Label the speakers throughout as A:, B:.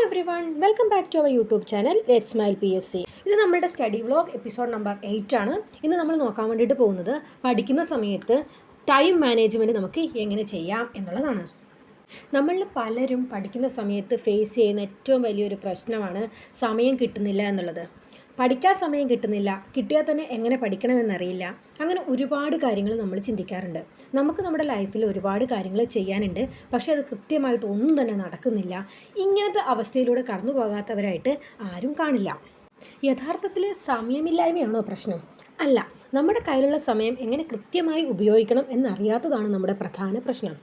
A: Hi everyone welcome back to our YouTube channel let smile P S C ഇത് നമ്മുടെ study vlog episode number eight ആണ്. ഇന്ന് നമ്മൾ നോക്കാൻ വേണ്ടിയിട്ട് പോകുന്നത് പഠിക്കുന്ന സമയത്ത് ടൈം മാനേജ്മെന്റ് നമുക്ക് എങ്ങനെ ചെയ്യാം എന്നുള്ളതാണ്. നമ്മളിൽ പലരും പഠിക്കുന്ന സമയത്ത് ഫേസ് ചെയ്യുന്ന ഏറ്റവും വലിയൊരു പ്രശ്നമാണ് സമയം കിട്ടുന്നില്ല എന്നുള്ളത്. പഠിക്കാൻ സമയം കിട്ടുന്നില്ല. കിട്ടിയാൽ തന്നെ എങ്ങനെ പഠിക്കണമെന്നറിയില്ല. അങ്ങനെ ഒരുപാട് കാര്യങ്ങൾ നമ്മൾ ചിന്തിക്കാറുണ്ട്. നമുക്ക് നമ്മുടെ ലൈഫിൽ ഒരുപാട് കാര്യങ്ങൾ ചെയ്യാനുണ്ട്. പക്ഷേ അത് കൃത്യമായിട്ട് ഒന്നും തന്നെ നടക്കുന്നില്ല. ഇങ്ങനത്തെ അവസ്ഥയിലൂടെ കടന്നു പോകാത്തവരായിട്ട് ആരും കാണില്ല. യഥാർത്ഥത്തിൽ സമയമില്ലായ്മയാണോ പ്രശ്നം? അല്ല. നമ്മുടെ കയ്യിലുള്ള സമയം എങ്ങനെ കൃത്യമായി ഉപയോഗിക്കണം എന്നറിയാത്തതാണ് നമ്മുടെ പ്രധാന പ്രശ്നം.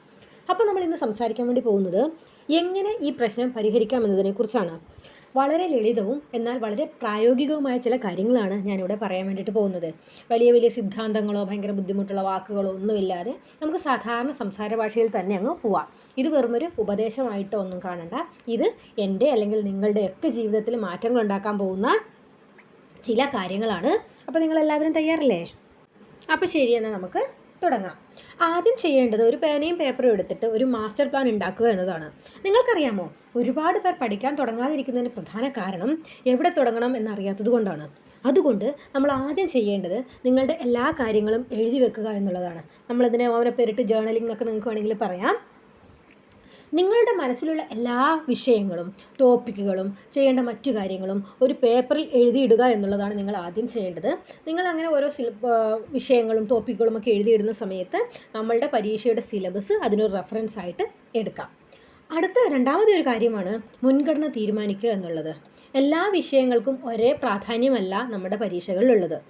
A: അപ്പോൾ നമ്മൾ ഇന്ന് സംസാരിക്കാൻ വേണ്ടി പോകുന്നത് എങ്ങനെ ഈ പ്രശ്നം പരിഹരിക്കാം എന്നതിനെക്കുറിച്ചാണ്. വളരെ ലളിതവും എന്നാൽ വളരെ പ്രായോഗികവുമായ ചില കാര്യങ്ങളാണ് ഞാനിവിടെ പറയാൻ വേണ്ടിയിട്ട് പോകുന്നത്. വലിയ വലിയ സിദ്ധാന്തങ്ങളോ ഭയങ്കര ബുദ്ധിമുട്ടുള്ള വാക്കുകളോ ഒന്നുമില്ലാതെ നമുക്ക് സാധാരണ സംസാര ഭാഷയിൽ തന്നെ അങ്ങ് പോവാം. ഇത് വെറുമൊരു ഉപദേശമായിട്ടോ ഒന്നും കാണണ്ട. ഇത് എന്റെ അല്ലെങ്കിൽ നിങ്ങളുടെയൊക്കെ ജീവിതത്തിൽ മാറ്റങ്ങൾ ഉണ്ടാക്കാൻ പോകുന്ന ചില കാര്യങ്ങളാണ്. അപ്പോൾ നിങ്ങളെല്ലാവരും തയ്യാറല്ലേ? അപ്പോൾ ശരി എന്നാൽ നമുക്ക് തുടങ്ങാം. ആദ്യം ചെയ്യേണ്ടത് ഒരു പേനയും പേപ്പറും എടുത്തിട്ട് ഒരു മാസ്റ്റർ പ്ലാൻ ഉണ്ടാക്കുക എന്നതാണ്. നിങ്ങൾക്കറിയാമോ? ഒരുപാട് പേർ പഠിക്കാൻ തുടങ്ങാതിരിക്കുന്നതിന് പ്രധാന കാരണം എവിടെ തുടങ്ങണം എന്നറിയാത്തത് കൊണ്ടാണ്. അതുകൊണ്ട് നമ്മൾ ആദ്യം ചെയ്യേണ്ടത് നിങ്ങളുടെ എല്ലാ കാര്യങ്ങളും എഴുതി വെക്കുക എന്നുള്ളതാണ്. നമ്മളതിനെ അവനെ പേരിട്ട് ജേർണലിംഗ് എന്നൊക്കെ നിങ്ങൾക്ക് വേണമെങ്കിൽ പറയാം. നിങ്ങളുടെ മനസ്സിലുള്ള എല്ലാ വിഷയങ്ങളും ടോപ്പിക്കുകളും ചെയ്യേണ്ട മറ്റു കാര്യങ്ങളും ഒരു പേപ്പറിൽ എഴുതിയിടുക എന്നുള്ളതാണ് നിങ്ങൾ ആദ്യം ചെയ്യേണ്ടത്. നിങ്ങൾ അങ്ങനെ ഓരോ വിഷയങ്ങളും ടോപ്പിക്കുകളും ഒക്കെ എഴുതിയിടുന്ന സമയത്ത് നമ്മളുടെ പരീക്ഷയുടെ സിലബസ് അതിനൊരു റെഫറൻസ് ആയിട്ട് എടുക്കാം. അടുത്ത രണ്ടാമത്തെ ഒരു കാര്യമാണ് മുൻഗണന തീരുമാനിക്കുക എന്നുള്ളത്. എല്ലാ വിഷയങ്ങൾക്കും ഒരേ പ്രാധാന്യമല്ല നമ്മുടെ പരീക്ഷകളിലുള്ളത്.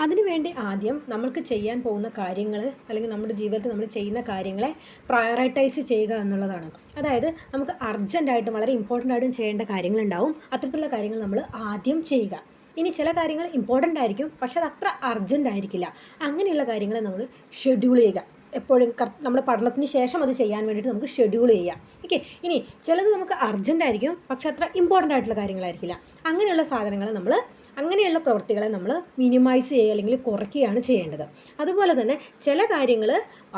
A: അതിനുവേണ്ടി ആദ്യം നമ്മൾക്ക് ചെയ്യാൻ പോകുന്ന കാര്യങ്ങൾ അല്ലെങ്കിൽ നമ്മുടെ ജീവിതത്തിൽ നമ്മൾ ചെയ്യുന്ന കാര്യങ്ങളെ പ്രയോറിറ്റൈസ് ചെയ്യുക എന്നുള്ളതാണ്. അതായത് നമുക്ക് അർജന്റായിട്ടും വളരെ ഇമ്പോർട്ടന്റ് ആയിട്ടും ചെയ്യേണ്ട കാര്യങ്ങളുണ്ടാവും. അത്തരത്തിലുള്ള കാര്യങ്ങൾ നമ്മൾ ആദ്യം ചെയ്യുക. ഇനി ചില കാര്യങ്ങൾ ഇമ്പോർട്ടന്റ് ആയിരിക്കും പക്ഷെ അത് അത്ര അർജന്റ് ആയിരിക്കില്ല. അങ്ങനെയുള്ള കാര്യങ്ങളെ നമ്മൾ ഷെഡ്യൂൾ ചെയ്യുക. എപ്പോഴും നമ്മുടെ പഠനത്തിന് ശേഷം അത് ചെയ്യാൻ വേണ്ടിയിട്ട് നമുക്ക് ഷെഡ്യൂൾ ചെയ്യാം. ഓക്കെ ഇനി ചിലത് നമുക്ക് അർജന്റ് ആയിരിക്കും പക്ഷെ അത്ര ഇമ്പോർട്ടന്റ് ആയിട്ടുള്ള കാര്യങ്ങളായിരിക്കില്ല. അങ്ങനെയുള്ള സാധനങ്ങൾ നമ്മൾ അങ്ങനെയുള്ള പ്രവൃത്തികളെ നമ്മൾ മിനിമൈസ് ചെയ്യുക അല്ലെങ്കിൽ കുറയ്ക്കുകയാണ് ചെയ്യേണ്ടത്. അതുപോലെ തന്നെ ചില കാര്യങ്ങൾ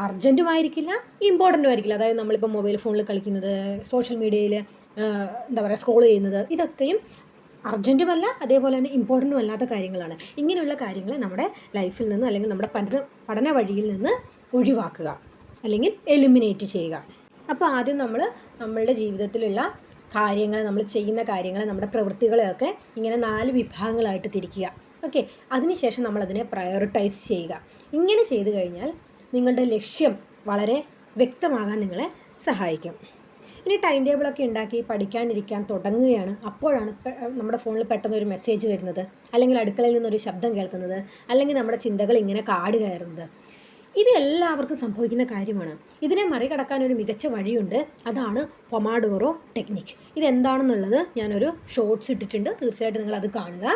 A: അർജന്റുമായിരിക്കില്ല ഇമ്പോർട്ടന്റും ആയിരിക്കില്ല. അതായത് നമ്മളിപ്പോൾ മൊബൈൽ ഫോണിൽ കളിക്കുന്നത് സോഷ്യൽ മീഡിയയിൽ എന്താ പറയുക സ്ക്രോൾ ചെയ്യുന്നത് ഇതൊക്കെയും അർജന്റുമല്ല അതേപോലെ തന്നെ ഇമ്പോർട്ടന്റും അല്ലാത്ത കാര്യങ്ങളാണ്. ഇങ്ങനെയുള്ള കാര്യങ്ങൾ നമ്മുടെ ലൈഫിൽ നിന്ന് അല്ലെങ്കിൽ നമ്മുടെ പഠന പഠന വഴിയിൽ നിന്ന് ഒഴിവാക്കുക. അല്ലെങ്കിൽ എലിമിനേറ്റ് ചെയ്യുക. അപ്പോൾ ആദ്യം നമ്മൾ നമ്മളുടെ ജീവിതത്തിലുള്ള കാര്യങ്ങൾ നമ്മൾ ചെയ്യുന്ന കാര്യങ്ങൾ നമ്മുടെ പ്രവൃത്തികളെയൊക്കെ ഇങ്ങനെ നാല് വിഭാഗങ്ങളായിട്ട് തിരിക്കുക. ഓക്കെ അതിനുശേഷം നമ്മളതിനെ പ്രയോറിറ്റൈസ് ചെയ്യുക. ഇങ്ങനെ ചെയ്തു കഴിഞ്ഞാൽ നിങ്ങളുടെ ലക്ഷ്യം വളരെ വ്യക്തമാകാൻ നിങ്ങളെ സഹായിക്കും. ഇനി ടൈം ടേബിളൊക്കെ ഉണ്ടാക്കി പഠിക്കാനിരിക്കാൻ തുടങ്ങുകയാണ്. അപ്പോഴാണ് നമ്മുടെ ഫോണിൽ പെട്ടെന്ന് ഒരു മെസ്സേജ് വരുന്നത്. അല്ലെങ്കിൽ അടുക്കളയിൽ നിന്നൊരു ശബ്ദം കേൾക്കുന്നത്. അല്ലെങ്കിൽ നമ്മുടെ ചിന്തകൾ ഇങ്ങനെ കാട് കയറുന്നത്. ഇത് എല്ലാവർക്കും സംഭവിക്കുന്ന കാര്യമാണ്. ഇതിനെ മറികടക്കാൻ ഒരു മികച്ച വഴിയുണ്ട്. അതാണ് പൊമാഡോറോ ടെക്നിക് ഇതെന്താണെന്നുള്ളത് ഞാനൊരു ഷോർട്സ് ഇട്ടിട്ടുണ്ട്. തീർച്ചയായിട്ടും നിങ്ങൾ അത് കാണുക.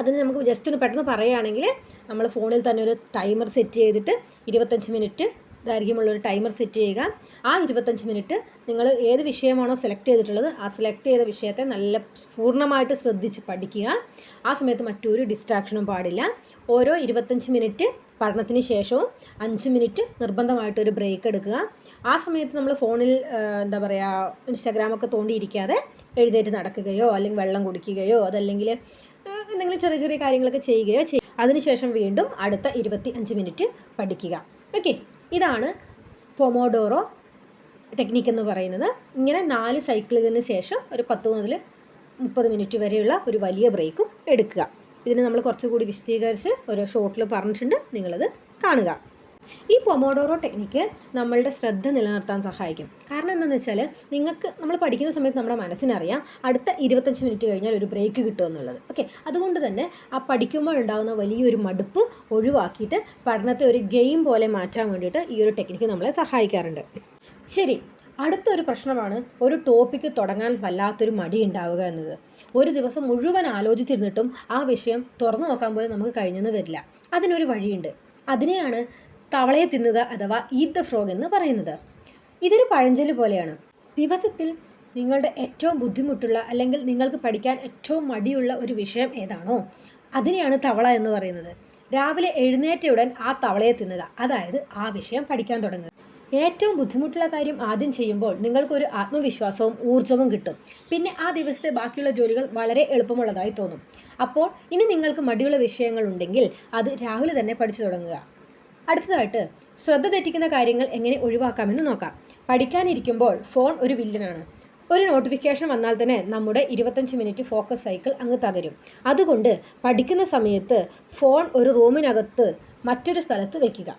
A: അതിന് നമുക്ക് ജസ്റ്റ് ഒന്ന് പെട്ടെന്ന് പറയുകയാണെങ്കിൽ നമ്മൾ ഫോണിൽ തന്നെ ഒരു ടൈമർ സെറ്റ് ചെയ്തിട്ട് ഇരുപത്തഞ്ച് മിനിറ്റ് ദൈർഘ്യമുള്ള ഒരു ടൈമർ സെറ്റ് ചെയ്യുക. ആ ഇരുപത്തഞ്ച് മിനിറ്റ് നിങ്ങൾ ഏത് വിഷയമാണോ സെലക്ട് ചെയ്തിട്ടുള്ളത് ആ സെലക്ട് ചെയ്ത വിഷയത്തെ നല്ല പൂർണമായിട്ട് ശ്രദ്ധിച്ച് പഠിക്കുക. ആ സമയത്ത് മറ്റൊരു ഡിസ്ട്രാക്ഷനും പാടില്ല. ഓരോ ഇരുപത്തഞ്ച് മിനിറ്റ് പഠനത്തിന് ശേഷവും അഞ്ച് മിനിറ്റ് നിർബന്ധമായിട്ടൊരു ബ്രേക്ക് എടുക്കുക. ആ സമയത്ത് നമ്മൾ ഫോണിൽ എന്താ പറയുക ഇൻസ്റ്റാഗ്രാമൊക്കെ തോണ്ടിയിരിക്കാതെ എഴുന്നേറ്റ് നടക്കുകയോ അല്ലെങ്കിൽ വെള്ളം കുടിക്കുകയോ അതല്ലെങ്കിൽ എന്തെങ്കിലും ചെറിയ ചെറിയ കാര്യങ്ങളൊക്കെ ചെയ്യുകയോ ചെയ്യും. അതിനുശേഷം വീണ്ടും അടുത്ത ഇരുപത്തി അഞ്ച് മിനിറ്റ് പഠിക്കുക. ഓക്കെ ഇതാണ് പൊമോഡോറോ ടെക്നിക്ക് എന്ന് പറയുന്നത്. ഇങ്ങനെ നാല് സൈക്കിളിന് ശേഷം ഒരു പത്ത് മുതൽ മുപ്പത് മിനിറ്റ് വരെയുള്ള ഒരു വലിയ ബ്രേക്കും എടുക്കുക. ഇതിന് നമ്മൾ കുറച്ചുകൂടി വിശദീകരിച്ച് ഒരു ഷോട്ടിൽ പറഞ്ഞിട്ടുണ്ട്. നിങ്ങളത് കാണുക. ഈ പൊമോഡോറോ ടെക്നിക്ക് നമ്മളുടെ ശ്രദ്ധ നിലനിർത്താൻ സഹായിക്കും. കാരണം എന്താണെന്ന് വെച്ചാൽ നിങ്ങൾക്ക് നമ്മൾ പഠിക്കുന്ന സമയത്ത് നമ്മുടെ മനസ്സിനറിയാം അടുത്ത ഇരുപത്തഞ്ച് മിനിറ്റ് കഴിഞ്ഞാൽ ഒരു ബ്രേക്ക് കിട്ടുമെന്നുള്ളത് ഓക്കെ അതുകൊണ്ട് തന്നെ ആ പഠിക്കുമ്പോൾ ഉണ്ടാകുന്ന വലിയൊരു മടുപ്പ് ഒഴിവാക്കിയിട്ട് പഠനത്തെ ഒരു ഗെയിം പോലെ മാറ്റാൻ വേണ്ടിയിട്ട് ഈ ഒരു ടെക്നിക്ക് നമ്മളെ സഹായിക്കാറുണ്ട്. ശരി. അടുത്തൊരു പ്രശ്നമാണ് ഒരു ടോപ്പിക്ക് തുടങ്ങാൻ വല്ലാത്തൊരു മടി ഉണ്ടാവുക എന്നത്. ഒരു ദിവസം മുഴുവൻ ആലോചിച്ചിരുന്നിട്ടും ആ വിഷയം തുറന്നു നോക്കാൻ പോലും നമുക്ക് കഴിഞ്ഞെന്ന് വരില്ല. അതിനൊരു വഴിയുണ്ട്. അതിനെയാണ് തവളയെ തിന്നുക അഥവാ ഈറ്റ് ദ ഫ്രോഗ് എന്ന് പറയുന്നത്. ഇതൊരു പഴഞ്ചൊല്ല് പോലെയാണ്. ദിവസത്തിൽ നിങ്ങളുടെ ഏറ്റവും ബുദ്ധിമുട്ടുള്ള അല്ലെങ്കിൽ നിങ്ങൾക്ക് പഠിക്കാൻ ഏറ്റവും മടിയുള്ള ഒരു വിഷയം ഏതാണോ അതിനെയാണ് തവള എന്ന് പറയുന്നത്. രാവിലെ എഴുന്നേറ്റയുടൻ ആ തവളയെ തിന്നുക അതായത് ആ വിഷയം പഠിക്കാൻ തുടങ്ങുക. ഏറ്റവും ബുദ്ധിമുട്ടുള്ള കാര്യം ആദ്യം ചെയ്യുമ്പോൾ നിങ്ങൾക്കൊരു ആത്മവിശ്വാസവും ഊർജവും കിട്ടും. പിന്നെ ആ ദിവസത്തെ ബാക്കിയുള്ള ജോലികൾ വളരെ എളുപ്പമുള്ളതായി തോന്നും. അപ്പോൾ ഇനി നിങ്ങൾക്ക് മടിയുള്ള വിഷയങ്ങൾ ഉണ്ടെങ്കിൽ അത് രാവിലെ തന്നെ പഠിച്ചു തുടങ്ങുക. അടുത്തതായിട്ട് ശ്രദ്ധ തെറ്റിക്കുന്ന കാര്യങ്ങൾ എങ്ങനെ ഒഴിവാക്കാമെന്ന് നോക്കാം. പഠിക്കാനിരിക്കുമ്പോൾ ഫോൺ ഒരു വില്ലനാണ്. ഒരു നോട്ടിഫിക്കേഷൻ വന്നാൽ തന്നെ നമ്മുടെ ഇരുപത്തഞ്ച് മിനിറ്റ് ഫോക്കസ് സൈക്കിൾ അങ്ങ് തകരും. അതുകൊണ്ട് പഠിക്കുന്ന സമയത്ത് ഫോൺ ഒരു റൂമിനകത്ത് മറ്റൊരു സ്ഥലത്ത് വയ്ക്കുക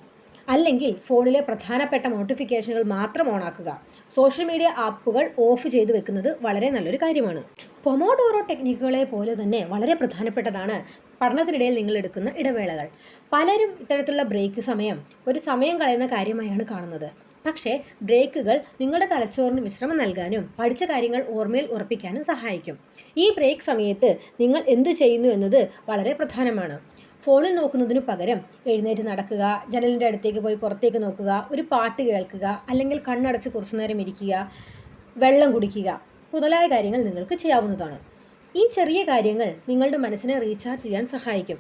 A: അല്ലെങ്കിൽ ഫോണിലെ പ്രധാനപ്പെട്ട നോട്ടിഫിക്കേഷനുകൾ മാത്രം ഓണാക്കുക സോഷ്യൽ മീഡിയ ആപ്പുകൾ ഓഫ് ചെയ്ത് വെക്കുന്നത് വളരെ നല്ലൊരു കാര്യമാണ്. പൊമോഡോറോ ടെക്നിക്കുകളെ പോലെ തന്നെ വളരെ പ്രധാനപ്പെട്ടതാണ് പഠനത്തിനിടയിൽ നിങ്ങൾ എടുക്കുന്ന ഇടവേളകൾ. പലരും ഇത്തരത്തിലുള്ള ബ്രേക്ക് സമയം ഒരു സമയം കളയുന്ന കാര്യമായാണ് കാണുന്നത്. പക്ഷേ ബ്രേക്കുകൾ നിങ്ങളുടെ തലച്ചോറിന് വിശ്രമം നൽകാനും പഠിച്ച കാര്യങ്ങൾ ഓർമ്മയിൽ ഉറപ്പിക്കാനും സഹായിക്കും. ഈ ബ്രേക്ക് സമയത്ത് നിങ്ങൾ എന്തു ചെയ്യുന്നു എന്നത് വളരെ പ്രധാനമാണ്. ഫോണിൽ നോക്കുന്നതിനു പകരം എഴുന്നേറ്റ് നടക്കുക ജനലിന്റെ അടുത്തേക്ക് പോയി പുറത്തേക്ക് നോക്കുക ഒരു പാട്ട് കേൾക്കുക അല്ലെങ്കിൽ കണ്ണടച്ച് കുറച്ചു നേരം ഇരിക്കുക വെള്ളം കുടിക്കുക മുതലായ കാര്യങ്ങൾ നിങ്ങൾക്ക് ചെയ്യാവുന്നതാണ്. ഈ ചെറിയ കാര്യങ്ങൾ നിങ്ങളുടെ മനസ്സിനെ റീചാർജ് ചെയ്യാൻ സഹായിക്കും.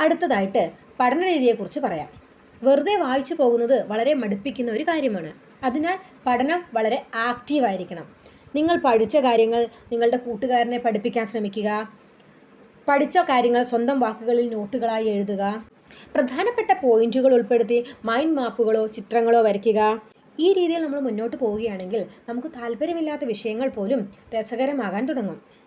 A: അടുത്തതായിട്ട് പഠന രീതിയെക്കുറിച്ച് പറയാം. വെറുതെ വായിച്ചു പോകുന്നത് വളരെ മടുപ്പിക്കുന്ന ഒരു കാര്യമാണ്. അതിനാൽ പഠനം വളരെ ആക്റ്റീവായിരിക്കണം നിങ്ങൾ പഠിച്ച കാര്യങ്ങൾ നിങ്ങളുടെ കൂട്ടുകാരനെ പഠിപ്പിക്കാൻ ശ്രമിക്കുക. പഠിച്ച കാര്യങ്ങൾ സ്വന്തം വാക്കുകളിൽ നോട്ടുകളായി എഴുതുക. പ്രധാനപ്പെട്ട പോയിന്റുകൾ ഉൾപ്പെടുത്തി മൈൻഡ് മാപ്പുകളോ ചിത്രങ്ങളോ വരയ്ക്കുക. ഈ രീതിയിൽ നമ്മൾ മുന്നോട്ട് പോവുകയാണെങ്കിൽ നമുക്ക് താല്പര്യമില്ലാത്ത വിഷയങ്ങൾ പോലും രസകരമാകാൻ തുടങ്ങും.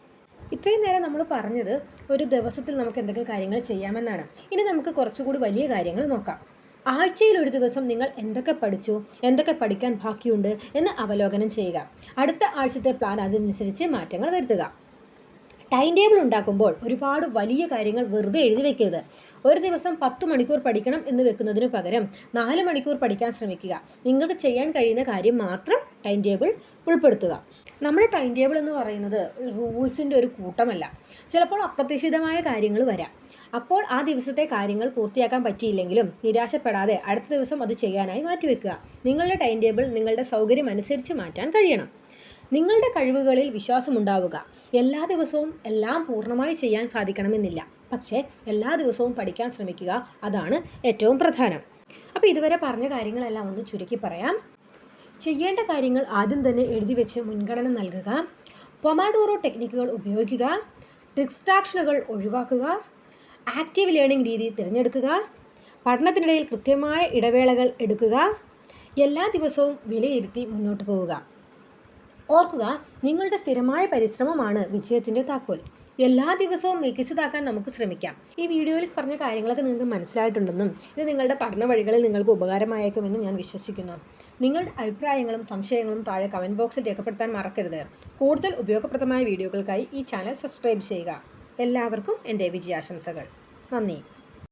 A: ഇത്രയും നേരം നമ്മൾ പറഞ്ഞത് ഒരു ദിവസത്തിൽ നമുക്ക് എന്തൊക്കെ കാര്യങ്ങൾ ചെയ്യാമെന്നാണ്. ഇനി നമുക്ക് കുറച്ചുകൂടി വലിയ കാര്യങ്ങൾ നോക്കാം. ആഴ്ചയിൽ ഒരു ദിവസം നിങ്ങൾ എന്തൊക്കെ പഠിച്ചു എന്തൊക്കെ പഠിക്കാൻ ബാക്കിയുണ്ട് എന്ന് അവലോകനം ചെയ്യുക. അടുത്ത ആഴ്ചത്തെ പ്ലാൻ അതിനനുസരിച്ച് മാറ്റങ്ങൾ വരുത്തുക. ടൈം ടേബിൾ ഉണ്ടാക്കുമ്പോൾ ഒരുപാട് വലിയ കാര്യങ്ങൾ വെറുതെ എഴുതി വെക്കരുത്. ഒരു ദിവസം പത്ത് മണിക്കൂർ പഠിക്കണം എന്ന് വെക്കുന്നതിന് പകരം നാല് മണിക്കൂർ പഠിക്കാൻ ശ്രമിക്കുക. നിങ്ങൾക്ക് ചെയ്യാൻ കഴിയുന്ന കാര്യം മാത്രം ടൈം ടേബിൾ ഉൾപ്പെടുത്തുക. നമ്മുടെ ടൈം ടേബിൾ എന്ന് പറയുന്നത് റൂൾസിന്റെ ഒരു കൂട്ടമല്ല. ചിലപ്പോൾ അപ്രതീക്ഷിതമായ കാര്യങ്ങൾ വരാം. അപ്പോൾ ആ ദിവസത്തെ കാര്യങ്ങൾ പൂർത്തിയാക്കാൻ പറ്റിയില്ലെങ്കിലും നിരാശപ്പെടാതെ അടുത്ത ദിവസം അത് ചെയ്യാനായി മാറ്റിവെക്കുക. നിങ്ങളുടെ ടൈം ടേബിൾ നിങ്ങളുടെ സൗകര്യം അനുസരിച്ച് മാറ്റാൻ കഴിയണം. നിങ്ങളുടെ കഴിവുകളിൽ വിശ്വാസമുണ്ടാവുക. എല്ലാ ദിവസവും എല്ലാം പൂർണമായി ചെയ്യാൻ സാധിക്കണമെന്നില്ല. പക്ഷേ എല്ലാ ദിവസവും പഠിക്കാൻ ശ്രമിക്കുക അതാണ് ഏറ്റവും പ്രധാനം. അപ്പോൾ ഇതുവരെ പറഞ്ഞ കാര്യങ്ങളെല്ലാം ഒന്ന് ചുരുക്കി പറയാം. ചെയ്യേണ്ട കാര്യങ്ങൾ ആദ്യം തന്നെ എഴുതി വെച്ച് മുൻഗണന നൽകുക. പൊമാഡോറോ ടെക്നിക്കുകൾ ഉപയോഗിക്കുക. ഡിസ്ട്രാക്ഷനുകൾ ഒഴിവാക്കുക. ആക്റ്റീവ് ലേണിംഗ് രീതി തിരഞ്ഞെടുക്കുക. പഠനത്തിനിടയിൽ കൃത്യമായ ഇടവേളകൾ എടുക്കുക. എല്ലാ ദിവസവും വിലയിരുത്തി മുന്നോട്ട് പോവുക. ഓർക്കുക നിങ്ങളുടെ സ്ഥിരമായ പരിശ്രമമാണ് വിജയത്തിന്റെ താക്കോൽ. എല്ലാ ദിവസവും മികച്ചതാക്കാൻ നമുക്ക് ശ്രമിക്കാം. ഈ വീഡിയോയിൽ പറഞ്ഞ കാര്യങ്ങളൊക്കെ നിങ്ങൾക്ക് മനസ്സിലായിട്ടുണ്ടെന്നും ഇത് നിങ്ങളുടെ പഠന വഴികളിൽ നിങ്ങൾക്ക് ഉപകാരമായേക്കുമെന്നും ഞാൻ വിശ്വസിക്കുന്നു. നിങ്ങളുടെ അഭിപ്രായങ്ങളും സംശയങ്ങളും താഴെ കമന്റ് ബോക്സിൽ രേഖപ്പെടുത്താൻ മറക്കരുത്. കൂടുതൽ ഉപയോഗപ്രദമായ വീഡിയോകൾക്കായി ഈ ചാനൽ സബ്സ്ക്രൈബ് ചെയ്യുക. എല്ലാവർക്കും എന്റെ വിജയാശംസകൾ. നന്ദി.